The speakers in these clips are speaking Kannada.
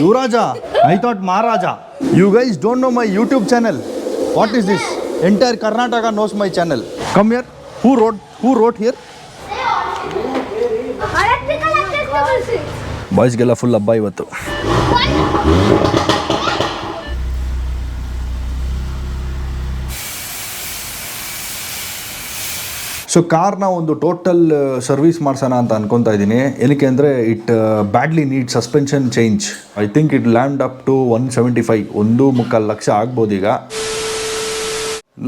Yuvaraja I thought Maharaja you guys don't know my YouTube channel what is this entire Karnataka knows my channel come here who wrote who wrote here ಬಾಯ್ಸ್ಗೆಲ್ಲ full ಹಬ್ಬ ಇವತ್ತು. ಸೊ ಕಾರ್ನ ಒಂದು ಟೋಟಲ್ ಸರ್ವಿಸ್ ಮಾಡ್ಸೋಣ ಅಂತ ಅನ್ಕೊತಾ ಇದ್ದೀನಿ. ಏನಕ್ಕೆ ಅಂದರೆ it badly need suspension change I think it land up to one seventy five ಒಂದು ಮುಕ್ಕಾಲು ಲಕ್ಷ ಆಗ್ಬೋದು ಈಗ.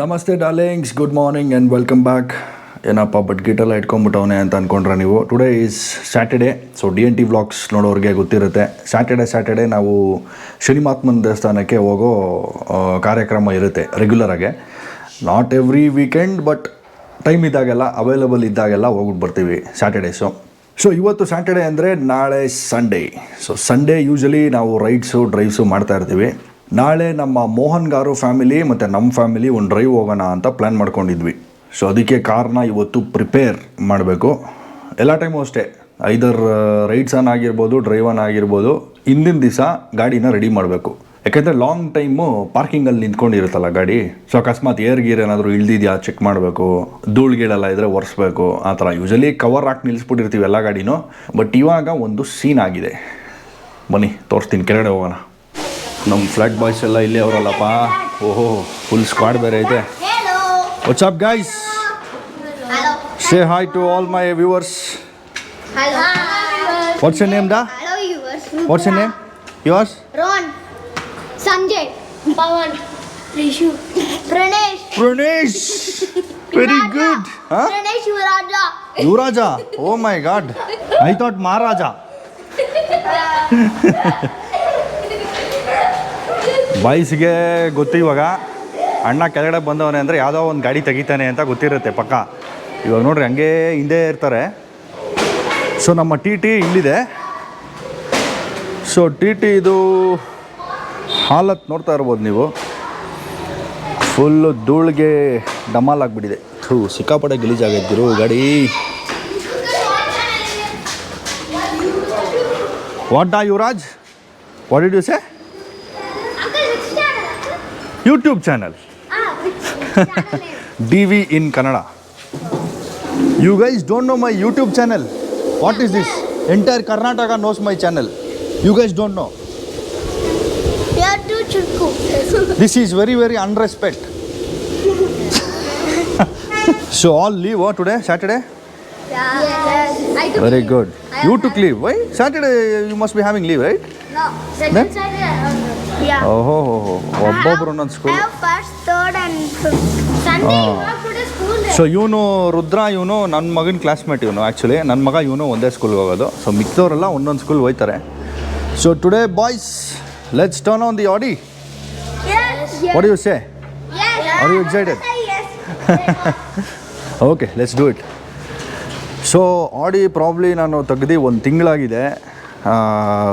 ನಮಸ್ತೆ darlings good morning and welcome back ಏನಪ್ಪ ಬಟ್ ಗಿಟೆಲ್ಲ ಇಟ್ಕೊಂಡ್ಬಿಟ್ಟವನೆ ಅಂತ ಅಂದ್ಕೊಂಡ್ರೆ ನೀವು. Today is Saturday so D N T vlogs ನೋಡೋರಿಗೆ ಗೊತ್ತಿರುತ್ತೆ. ಸ್ಯಾಟರ್ಡೆ ಸ್ಯಾಟರ್ಡೆ ನಾವು ಶನಿಮಾತ್ಮನ ದೇವಸ್ಥಾನಕ್ಕೆ ಹೋಗೋ ಕಾರ್ಯಕ್ರಮ ಇರುತ್ತೆ ರೆಗ್ಯುಲರಾಗೆ not every weekend but time ಇದ್ದಾಗೆಲ್ಲ ಅವೈಲಬಲ್ ಇದ್ದಾಗೆಲ್ಲ ಹೋಗ್ಬಿಟ್ಟು ಬರ್ತೀವಿ ಸ್ಯಾಟರ್ಡೇಸು ಸೊ ಇವತ್ತು ಸ್ಯಾಟರ್ಡೇ ಅಂದರೆ ನಾಳೆ ಸಂಡೇ ಸೊ ಸಂಡೇ ಯೂಶಲಿ ನಾವು ರೈಡ್ಸು ಡ್ರೈವ್ಸು ಮಾಡ್ತಾ ಇರ್ತೀವಿ. ನಾಳೆ ನಮ್ಮ ಮೋಹನ್ ಗಾರು ಫ್ಯಾಮಿಲಿ ಮತ್ತು ನಮ್ಮ ಫ್ಯಾಮಿಲಿ ಒಂದು ಡ್ರೈವ್ ಹೋಗೋಣ ಅಂತ ಪ್ಲ್ಯಾನ್ ಮಾಡ್ಕೊಂಡಿದ್ವಿ. ಸೊ ಅದಕ್ಕೆ ಕಾರ್ನ ಇವತ್ತು ಪ್ರಿಪೇರ್ ಮಾಡಬೇಕು. ಎಲ್ಲ ಟೈಮು ಅಷ್ಟೇ. ಐದರ್ ರೈಡ್ಸನ್ ಆಗಿರ್ಬೋದು ಡ್ರೈವನ್ ಆಗಿರ್ಬೋದು, ಹಿಂದಿನ ದಿವಸ ಗಾಡಿನ ರೆಡಿ ಮಾಡಬೇಕು. ಯಾಕೆಂದರೆ ಲಾಂಗ್ ಟೈಮು ಪಾರ್ಕಿಂಗಲ್ಲಿ ನಿಂತ್ಕೊಂಡಿರುತ್ತಲ್ಲ ಗಾಡಿ. ಸೊ ಅಕಸ್ಮಾತ್ ಏರ್ ಗೀರ್ ಏನಾದರೂ ಇಳ್ದಿದ್ಯಾ ಚೆಕ್ ಮಾಡಬೇಕು. ಧೂಳು ಗೀಳೆಲ್ಲ ಇದ್ದರೆ ಒರೆಸ್ಬೇಕು ಆ ಥರ. ಯೂಶಲಿ ಕವರ್ ಹಾಕಿ ನಿಲ್ಲಿಸ್ಬಿಟ್ಟಿರ್ತೀವಿ ಎಲ್ಲ ಗಾಡಿನೂ. ಬಟ್ ಇವಾಗ ಒಂದು ಸೀನ್ ಆಗಿದೆ. ಬನ್ನಿ ತೋರಿಸ್ತೀನಿ ಕೆಳಗಡೆ ಹೋಗೋಣ. ನಮ್ಮ ಫ್ಲಾಟ್ ಬಾಯ್ಸ್ ಎಲ್ಲ ಇಲ್ಲೇ ಅವರಲ್ಲಪ್ಪ. ಓಹೋ ಫುಲ್ ಸ್ಕ್ವಾಡ್ ಬೇರೆ ಐತೆ. What's up guys say hi to all my viewers what's a name ಡಾ what's a name yours Rhone Sanjay Pavan Rishu Pranesh. Pranesh very good Pranesh Yuvaraja. Yuvaraja oh my god I thought Maharaja. ಬಾಯ್ಸ್ಗೆ ಗೊತ್ತು ಇವಾಗ. ಅಣ್ಣ ಕೆಳಗಡೆ ಬಂದವನೆ ಅಂದರೆ ಯಾವುದೋ ಒಂದು ಗಾಡಿ ತೆಗಿತಾನೆ ಅಂತ ಗೊತ್ತಿರುತ್ತೆ ಪಕ್ಕ. ಇವಾಗ ನೋಡ್ರಿ ಹಂಗೆ ಹಿಂದೆ ಇರ್ತಾರೆ. ಸೊ ನಮ್ಮ ಟಿ ಟಿ ಇಲ್ಲಿದೆ. ಸೊ ಟಿ ಟಿ ಇದು ಹಾಲತ್ ನೋಡ್ತಾ ಇರ್ಬೋದು ನೀವು. ಫುಲ್ಲು ಧೂಳಿಗೆ ಡಮಾಲ್ ಆಗಿಬಿಟ್ಟಿದೆ. ಥೂ ಸಿಕ್ಕಾಪಟ್ಟೆ ಗಲೀಜಾಗೈತಿರು ಗಾಡಿ. What ah Yuvaraj what did you say? YouTube channel. D V in Kannada. You guys don't know my YouTube channel. What is this? Entire Karnataka knows my channel. You guys don't know. This is very very unrespect so all leave today Saturday very good you took leave why Saturday you must be having leave right? ಓಹೋ ಹೋ ಒಬ್ಬೊಬ್ರು ಒಂದೊಂದು ಸ್ಕೂಲ್. ಸೊ ಇವನು ರುದ್ರ ಇವನು ನನ್ನ ಮಗನ ಕ್ಲಾಸ್ಮೇಟ್ ಇವನು ಆ್ಯಕ್ಚುಲಿ ನನ್ನ ಮಗ ಇವನು ಒಂದೇ ಸ್ಕೂಲ್ಗೆ ಹೋಗೋದು. ಸೊ ಮಿಕ್ಕವರೆಲ್ಲ ಒಂದೊಂದು ಸ್ಕೂಲ್ ಹೋಗ್ತಾರೆ so today boys let's turn on the Audi Yes. What you say? Yes. Are you excited? Yes. Okay let's do it so Audi probably ನಾನು ತೆಗ್ದು ಒಂದು ತಿಂಗಳಾಗಿದೆ.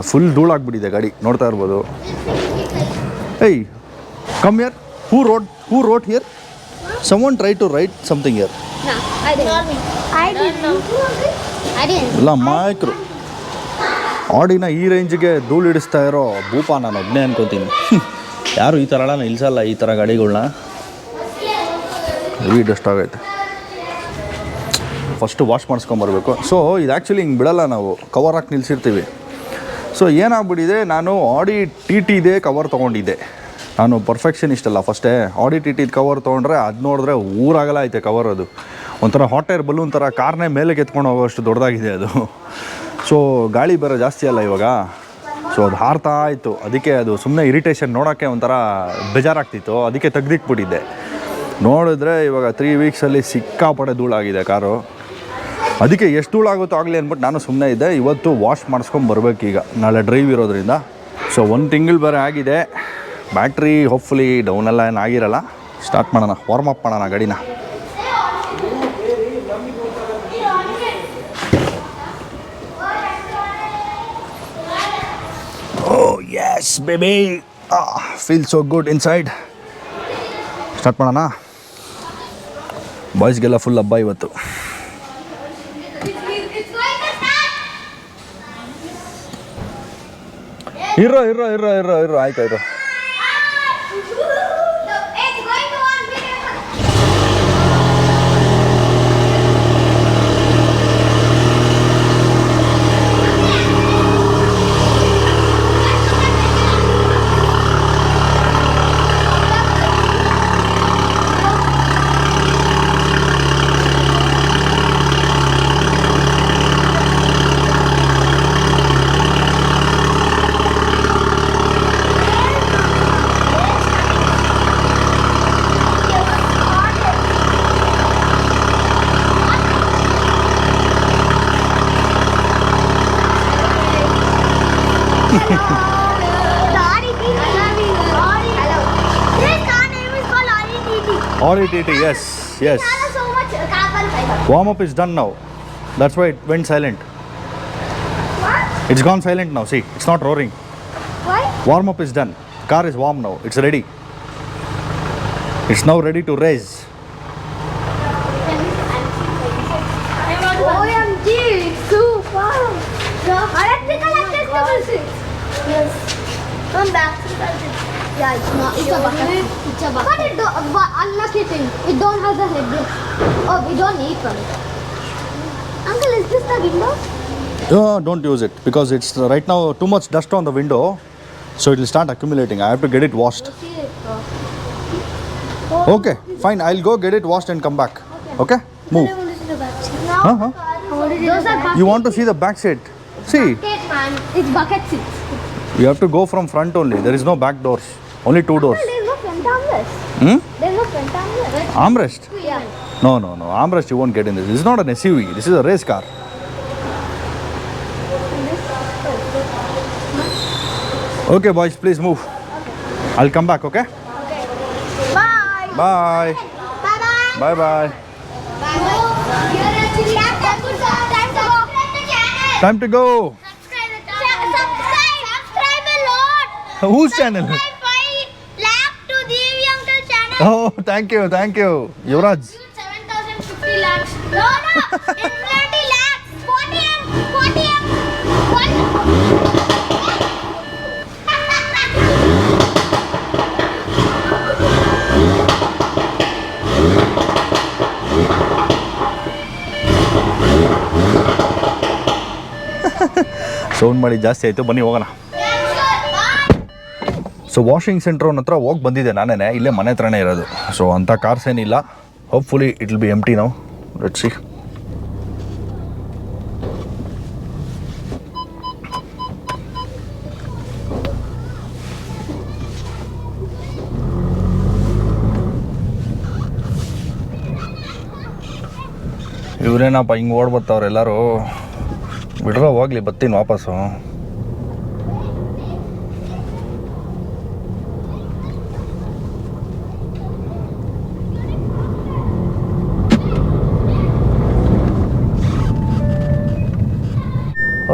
ಫುಲ್ ಧೂಳಾಗ್ಬಿಟ್ಟಿದೆ ಗಾಡಿ. ನೋಡ್ತಾ ಇರ್ಬೋದು. ಏಯ್ come here who wrote who wrote here someone try to write something here ಇಲ್ಲ I didn't. I didn't. I didn't. ಎಲ್ಲ ಮಾಯಕರು ಆಡಿನ ಈ ರೇಂಜ್ಗೆ ಧೂಳು ಹಿಡಿಸ್ತಾ ಇರೋ ಭೂಪ ನಾನು ಒಬ್ಬನೇ ಅನ್ಕೋತೀನಿ. ಯಾರು ಈ ಥರ ಎಲ್ಲ ನಿಲ್ಸಲ್ಲ ಈ ಥರ ಗಾಡಿಗಳನ್ನ ಹೆವಿ ಡಸ್ಟ್ ಆಗೈತೆ. ಫಸ್ಟು ವಾಶ್ ಮಾಡಿಸ್ಕೊಂಬರ್ಬೇಕು. ಸೊ ಇದು ಆ್ಯಕ್ಚುಲಿ ಹಿಂಗೆ ಬಿಡಲ್ಲ ನಾವು. ಕವರ್ ಹಾಕಿ ನಿಲ್ಲಿಸಿರ್ತೀವಿ ಸೊ ಏನಾಗ್ಬಿಟ್ಟಿದೆ, ನಾನು ಆಡಿ ಟಿ ಟಿದೇ ಕವರ್ ತೊಗೊಂಡಿದ್ದೆ. ನಾನು ಪರ್ಫೆಕ್ಷನಿಸ್ಟ್ ಅಲ್ಲ ಫಸ್ಟೇ ಆಡಿ ಟಿ ಟಿದು ಕವರ್ ತೊಗೊಂಡ್ರೆ ಅದು ನೋಡಿದ್ರೆ ಊರಾಗಲ್ಲ ಐತೆ ಕವರ್ ಅದು. ಒಂಥರ ಹಾಟ್ ಏರ್ ಬಲೂನ್ ಥರ ಕಾರ್ನೇ ಮೇಲೆ ಕೆತ್ಕೊಂಡು ಹೋಗೋಷ್ಟು ದೊಡ್ಡದಾಗಿದೆ ಅದು. ಸೊ ಗಾಳಿ ಬರೋ ಜಾಸ್ತಿ ಅಲ್ಲ ಇವಾಗ. ಸೊ ಅದು ಹಾರ್ತಾ ಇತ್ತು ಅದಕ್ಕೆ ಅದು ಸುಮ್ಮನೆ ಇರಿಟೇಷನ್ ನೋಡೋಕ್ಕೆ ಒಂಥರ ಬೇಜಾರಾಗ್ತಿತ್ತು. ಅದಕ್ಕೆ ತೆಗ್ದಿಟ್ಬಿಟ್ಟಿದ್ದೆ. ನೋಡಿದ್ರೆ ಇವಾಗ ತ್ರೀ ವೀಕ್ಸಲ್ಲಿ ಸಿಕ್ಕಾಪಡೆ ಧೂಳಾಗಿದೆ ಕಾರು. ಅದಕ್ಕೆ ಎಷ್ಟು ಧೂಳಾಗುತ್ತೋ ಆಗಲಿ ಅಂದ್ಬಿಟ್ಟು ನಾನು ಸುಮ್ಮನೆ ಇದ್ದೆ. ಇವತ್ತು ವಾಶ್ ಮಾಡಿಸ್ಕೊಂಡು ಬರಬೇಕೀಗ ನಾಳೆ ಡ್ರೈವ್ ಇರೋದ್ರಿಂದ. ಸೊ ಒಂದು ತಿಂಗಳು ಬೇರೆ ಆಗಿದೆ. ಬ್ಯಾಟ್ರಿ ಹೋಪ್ಫುಲಿ ಡೌನೆಲ್ಲ ಏನಾಗಿರಲ್ಲ ಸ್ಟಾರ್ಟ್ ಮಾಡೋಣ. ವಾರ್ಮ್ ಅಪ್ ಮಾಡೋಣ ಗಾಡಿನ ಓ yes baby feel so good inside start ಮಾಡೋಣ? ಬಾಯ್ಸ್ಗೆಲ್ಲ ಫುಲ್ ಹಬ್ಬ ಇವತ್ತು. ಇರೋ ಇರೋ ಇರೋ ಇರೋ ಇರೋ ಆಯ್ತು ಆಯ್ತು. RETT, yes, yes. Warm up is done now. That's why it went silent. What? It's gone silent now. See, it's not roaring. Why? Warm up is done. Car is warm now. It's ready. It's now ready to race. Yeah, it's not. It's a bucket. It's a. But it do, but unlucky thing, it don't have a head. Oh, we don't need from. Uncle, is this the window? No, don't use it because it's uh, right now too much dust on the window, so it will start accumulating. I have to get it washed. Okay, fine. I'll go get it washed and come back. Okay, move. Huh? You want to see the back seat? See. Man, it's bucket seat. We have to go from front only. There is no back doors. Only two doors. There is no front armrest. Hmm? There is no front armrest. Armrest? Yeah. No, no, no. Armrest you won't get in this. This is not an SUV. This is a race car. Okay, boys, please move. Okay. I'll come back, okay? Okay. Bye. Bye. Bye-bye. Bye-bye. Time to go. Time to go. It's twenty lakhs. Forty M. Forty M. One. Sound ಮಾಡಿ ಜಾಸ್ತಿ ಆಯಿತು ಬನ್ನಿ ಹೋಗೋಣ ಸೊ ವಾಷಿಂಗ್ ಸೆಂಟ್ರ್ ಹತ್ರ ಹೋಗಿ ಬಂದಿದ್ದೆ ನಾನೇ ಇಲ್ಲೇ ಮನೆ ಹತ್ರನೇ ಇರೋದು. ಸೊ ಅಂಥ ಕಾರ್ಸ್ ಏನಿಲ್ಲ. Hopefully it will be empty ನಾವು ಲೆಟ್ ಸಿ ಇವರೇನಪ್ಪ ಹಿಂಗೆ ಓಡ್ ಬರ್ತಾವ್ರೆ ಎಲ್ಲರೂ? ಬಿಡ್ರೋ ಹೋಗ್ಲಿ ಬರ್ತೀನಿ ವಾಪಸ್ಸು.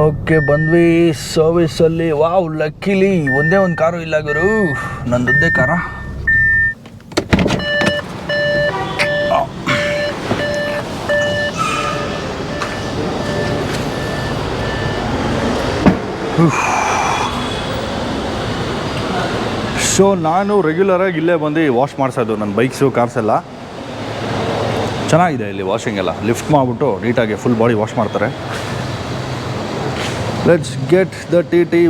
ಓಕೆ, ಬಂದ್ವಿ ಸರ್ವಿಸಲ್ಲಿ ವಾವ್ ಲಕ್ಕಿಲಿ ಒಂದೇ ಒಂದು ಕಾರು ಇಲ್ಲ ಗುರು. ನಂದೊಂದೇ ಕಾರ. ಸೊ ನಾನು ರೆಗ್ಯುಲರಾಗಿ ಇಲ್ಲೇ ಬಂದು ವಾಶ್ ಮಾಡಿಸೋದು ನನ್ನ ಬೈಕ್ಸು ಕಾರ್ಸ್ ಎಲ್ಲ. ಚೆನ್ನಾಗಿದೆ ಇಲ್ಲಿ ವಾಷಿಂಗ್ ಎಲ್ಲ. ಲಿಫ್ಟ್ ಮಾಡಿಬಿಟ್ಟು ನೀಟಾಗಿ ಫುಲ್ ಬಾಡಿ ವಾಶ್ ಮಾಡ್ತಾರೆ. Let's get the T T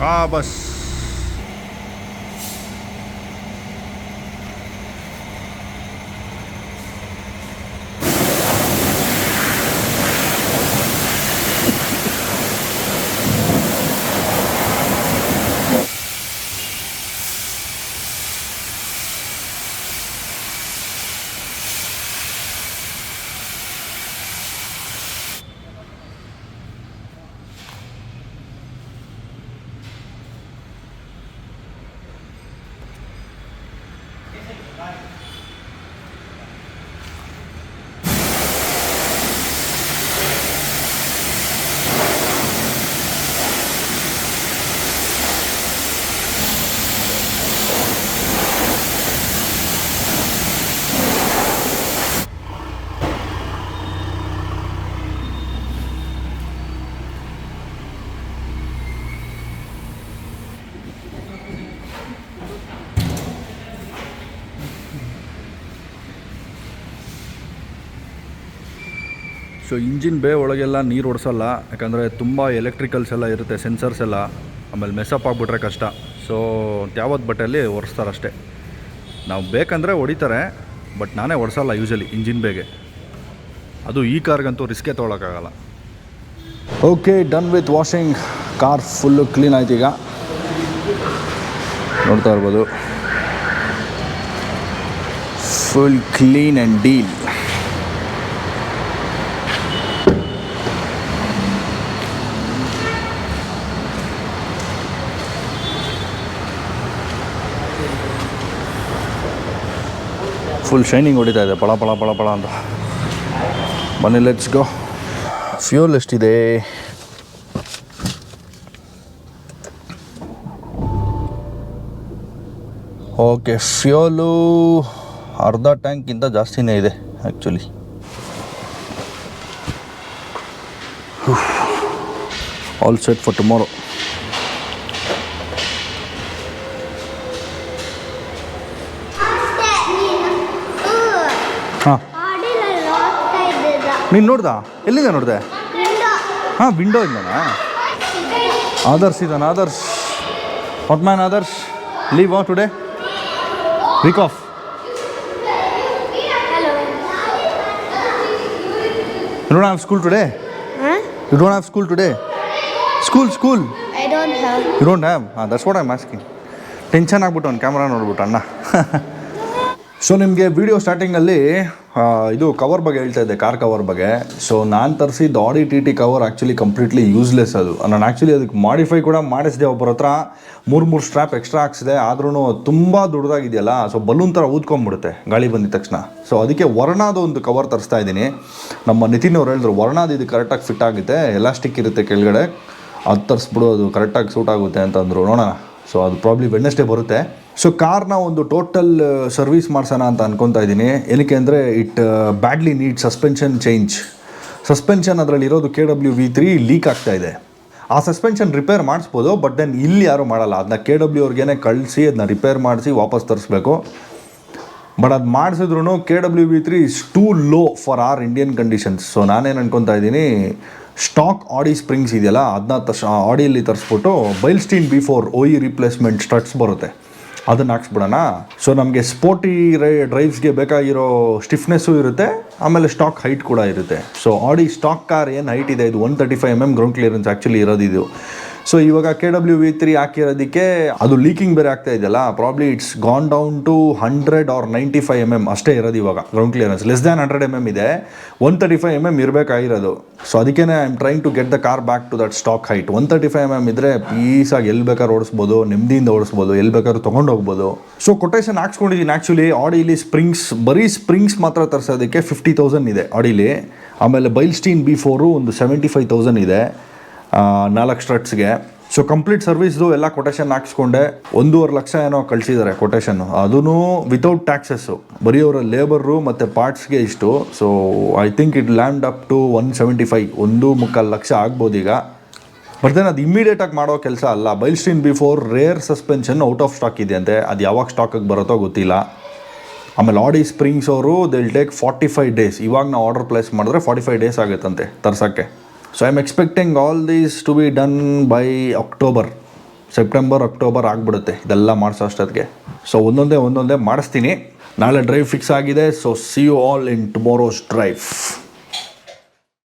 Cabas. ಹಾಂ ಸೊ ಇಂಜಿನ್ ಬೇ ಒಳಗೆಲ್ಲ ನೀರು ಓಡಿಸಲ್ಲ, ಯಾಕಂದರೆ ತುಂಬ ಎಲೆಕ್ಟ್ರಿಕಲ್ಸ್ ಎಲ್ಲ ಇರುತ್ತೆ ಸೆನ್ಸರ್ಸ್ ಎಲ್ಲ. ಆಮೇಲೆ ಮೆಸಪ್ ಆಗಿಬಿಟ್ರೆ ಕಷ್ಟ. ಸೊ ಯಾವತ್ತು ಬಟ್ಟೆಯಲ್ಲಿ ಒರೆಸ್ತಾರಷ್ಟೇ ನಾವು ಬೇಕಂದರೆ ಹೊಡಿತಾರೆ, ಬಟ್ ನಾನೇ ಹೊಡ್ಸಲ್ಲ ಯೂಶಲಿ ಇಂಜಿನ್ ಬೇಗೆ ಅದು ಈ ಕಾರ್ಗಂತೂ ರಿಸ್ಕೇ ತೊಗೊಳಕ್ಕಾಗಲ್ಲ. Okay done with washing car full clean ಆಯ್ತು ಈಗ. ನೋಡ್ತಾ ಇರ್ಬೋದು. Full clean and deal full shining ಹೊಡಿತಾ ಇದೆ. ಪಳ ಪಳ ಪಳ ಪಳ ಅಂತ. ಬನ್ನಿ ಲೆಟ್ಸ್ ಗೋ ಫ್ಯೂಲ್ ಎಷ್ಟಿದೆ? ಓಕೆ ಫ್ಯೂಲು ಅರ್ಧ ಟ್ಯಾಂಕ್ಗಿಂತ ಜಾಸ್ತಿನೇ ಇದೆ actually all set for tomorrow ಅಷ್ಟೇ ನೀನು ಹಾಂ ಆಡಿಲಲ್ಲಿ ಹೋಗ್ತಾ ಇದ್ದಿದ್ದ ನೀನು ನೋಡ್ದಾ? ಎಲ್ಲಿಂದ ನೋಡಿದೆ? ಹಾಂ ವಿಂಡೋ ಇಂದನಾ? ಆದರ್ಶ್ ಇದ್ದಾನೆ Adarsh. What man Adarsh. Leave ah today week off you don't have school today you don't have school today school school I you don't have ಹಾಂ that's what I'm asking tension ಆಗ್ಬಿಟ್ಟು ಅವ್ನು ಕ್ಯಾಮ್ರಾ ನೋಡ್ಬಿಟ್ಟು ಅಣ್ಣ. ಸೊ ನಿಮಗೆ ವಿಡಿಯೋ ಸ್ಟಾರ್ಟಿಂಗಲ್ಲಿ ಇದು ಕವರ್ ಬಗ್ಗೆ ಹೇಳ್ತಾ ಇದ್ದೆ ಕಾರ್ ಕವರ್ ಬಗ್ಗೆ. ಸೊ ನಾನು ತರಿಸಿದ್ದು Audi T T cover actually completely useless ಅದು. ನಾನು ಆ್ಯಕ್ಚುಲಿ ಅದಕ್ಕೆ ಮಾಡಿಫೈ ಕೂಡ ಮಾಡಿಸಿದೆ ಒಬ್ಬರ ಹತ್ರ. ಮೂರು ಮೂರು ಸ್ಟ್ರಾಪ್ ಎಕ್ಸ್ಟ್ರಾ ಹಾಕ್ಸಿದೆ. ಆದ್ರೂ ತುಂಬ ದೊಡ್ಡದಾಗಿದೆಯಲ್ಲ. ಸೊ ಬಲೂನ್ ಥರ ಊದ್ಕೊಂಬಿಡುತ್ತೆ ಗಾಳಿ ಬಂದಿದ ತಕ್ಷಣ. ಸೊ ಅದಕ್ಕೆ ವರ್ಣಾದ ಒಂದು ಕವರ್ ತರಿಸ್ತಾ ಇದ್ದೀನಿ. ನಮ್ಮ ನಿತಿನ್ ಅವ್ರು ಹೇಳಿದ್ರು, ವರ್ಣಾದ ಇದು ಕರೆಕ್ಟಾಗಿ ಫಿಟ್ ಆಗುತ್ತೆ. ಎಲಾಸ್ಟಿಕ್ ಇರುತ್ತೆ ಕೆಳಗಡೆ. ಅದು ತರಿಸ್ಬಿಡು, ಅದು ಕರೆಕ್ಟಾಗಿ ಸೂಟ್ ಆಗುತ್ತೆ ಅಂತಂದರು ನೋಡೋಣ. ಸೊ ಅದು ಪ್ರಾಬ್ಲಿ ವೆಡ್ನೆಸ್ಡೇ ಬರುತ್ತೆ. ಸೊ ಕಾರ್ನ ಒಂದು ಟೋಟಲ್ ಸರ್ವಿಸ್ ಮಾಡ್ಸೋಣ ಅಂತ ಅನ್ಕೊತಾ ಇದ್ದೀನಿ. ಏನಕ್ಕೆ ಅಂದರೆ it badly need suspension change suspension ಅದರಲ್ಲಿ ಇರೋದು K W V three leak ಆಗ್ತಾ ಇದೆ. ಆ ಸಸ್ಪೆನ್ಷನ್ ರಿಪೇರ್ ಮಾಡಿಸ್ಬೋದು ಬಟ್ ದೆನ್ ಇಲ್ಲಿ ಯಾರೂ ಮಾಡಲ್ಲ. ಅದನ್ನ ಕೆ ಡಬ್ಲ್ಯೂ ಅವ್ರಿಗೇನೆ ಕಳಿಸಿ ಅದನ್ನ ರಿಪೇರ್ ಮಾಡಿಸಿ ವಾಪಸ್ ತರಿಸ್ಬೇಕು. ಬಟ್ ಅದು ಮಾಡಿಸಿದ್ರು K W V three is too low for our Indian conditions so ನಾನೇನು ಅನ್ಕೊತಾ ಇದ್ದೀನಿ ಸ್ಟಾಕ್ ಆಡಿ ಸ್ಪ್ರಿಂಗ್ಸ್ ಇದೆಯಲ್ಲ ಅದನ್ನ ತರ್ಸ್ ಆಡಿಯಲ್ಲಿ ತರಿಸ್ಬಿಟ್ಟು Bilstein B four O E replacement struts ಬರುತ್ತೆ. ಅದನ್ನು ಹಾಕ್ಸ್ಬಿಡೋಣ. ಸೊ ನಮಗೆ ಸ್ಪೋರ್ಟಿ ರೈ ಡ್ರೈವ್ಸ್ಗೆ ಬೇಕಾಗಿರೋ ಸ್ಟಿಫ್ನೆಸ್ಸು ಇರುತ್ತೆ, ಆಮೇಲೆ ಸ್ಟಾಕ್ ಹೈಟ್ ಕೂಡ ಇರುತ್ತೆ. ಸೊ ಆಡಿ ಸ್ಟಾಕ್ ಕಾರ್ ಏನು ಹೈಟ್ ಇದೆ? ಇದು one thirty five M M ground clearance actually ಇರೋದಿದು. So ಇವಾಗ ಕೆ ಡಬ್ಲ್ಯೂ ವಿ ತ್ರೀ ಹಾಕಿರೋದಕ್ಕೆ ಅದು ಲೀಕಿಂಗ್ ಬೇರೆ ಆಗ್ತಾ ಇದೆಯಲ್ಲ probably it's gone down to hundred or ninety five M M ಅಷ್ಟೇ ಇರೋದು ಇವಾಗ ground clearance less than hundred M M ಇದೆ one thirty five M M ಇರಬೇಕಾಗಿರೋದು. So ಅದಕ್ಕೇ I am trying to get the car back to that stock height one thirty five M M ಇದ್ದರೆ ಪೀಸಾಗಿ ಎಲ್ಲಿ ಬೇಕಾದ್ರೂ ಓಡಿಸ್ಬೋದು, ನೆಮ್ಮದಿಯಿಂದ ಓಡಿಸ್ಬೋದು ಎಲ್ಲಿ ಬೇಕಾದ್ರೂ ತೊಗೊಂಡು ಹೋಗ್ಬೋದು. ಸೊ ಕೊಟೇಶನ್ ಹಾಕ್ಸ್ಕೊಂಡಿದ್ದೀನಿ ಆ್ಯಕ್ಚುಲಿ ಆಡಿಲಿ ಸ್ಪ್ರಿಂಗ್ಸ್ ಬರೀ ಸ್ಪ್ರಿಂಗ್ಸ್ ಮಾತ್ರ ತರಿಸೋದಕ್ಕೆ ಫಿಫ್ಟಿ ತೌಸಂಡ್ ಇದೆ ಆಡಿಲಿ ಆಮೇಲೆ ಬೈಲ್ಸ್ಟೀನ್ ಬಿ ಫೋರು ಒಂದು ಸೆವೆಂಟಿ ಫೈವ್ ತೌಸಂಡ್ ಇದೆ. ನಾಲ್ಕು ಸ್ಟ್ರಟ್ಸ್ಗೆ ಸೊ ಕಂಪ್ಲೀಟ್ ಸರ್ವಿಸ್ದು ಎಲ್ಲ ಕೊಟೇಶನ್ ಹಾಕ್ಸ್ಕೊಂಡೆ. ಒಂದೂವರೆ ಲಕ್ಷ ಏನೋ ಕಳಿಸಿದ್ದಾರೆ ಕೊಟೇಶನ್ ಅದೂ ವಿತೌಟ್ ಟ್ಯಾಕ್ಸಸ್ಸು ಬರೀ ಅವರ ಲೇಬರು ಮತ್ತು ಪಾರ್ಟ್ಸ್ಗೆ ಇಷ್ಟು. So I think it land up to one seventy five ಒಂದು ಮುಕ್ಕಾಲು ಲಕ್ಷ ಆಗ್ಬೋದು ಈಗ. ಬಟ್ ದೆನ್ ಅದು ಇಮ್ಮಿಡಿಯೇಟಾಗಿ ಮಾಡೋ ಕೆಲಸ ಅಲ್ಲ. Bilstein B four rear suspension out of stock ಇದೆ ಅಂತೆ ಅದು ಯಾವಾಗ ಸ್ಟಾಕಿಗೆ ಬರುತ್ತೋ ಗೊತ್ತಿಲ್ಲ. ಆಮೇಲೆ ಆಡಿ ಸ್ಪ್ರಿಂಗ್ಸ್ ಅವರು they'll take forty five days ಇವಾಗ ನಾವು ಆರ್ಡರ್ ಪ್ಲೇಸ್ ಮಾಡಿದ್ರೆ ಫಾರ್ಟಿ ಫೈವ್ ಡೇಸ್ ಆಗುತ್ತಂತೆ ತರ್ಸೋಕ್ಕೆ. So I am expecting all these to be done by October September October ಆಗಿಬಿಡುತ್ತೆ. ಇದೆಲ್ಲ ಮಾಡಿಸೋ ಅಷ್ಟೊತ್ತಿಗೆ. ಸೊ ಒಂದೊಂದೇ ಒಂದೊಂದೇ ಮಾಡಿಸ್ತೀನಿ. ನಾಳೆ ಡ್ರೈವ್ ಫಿಕ್ಸ್ ಆಗಿದೆ. So see you all in tomorrow's drive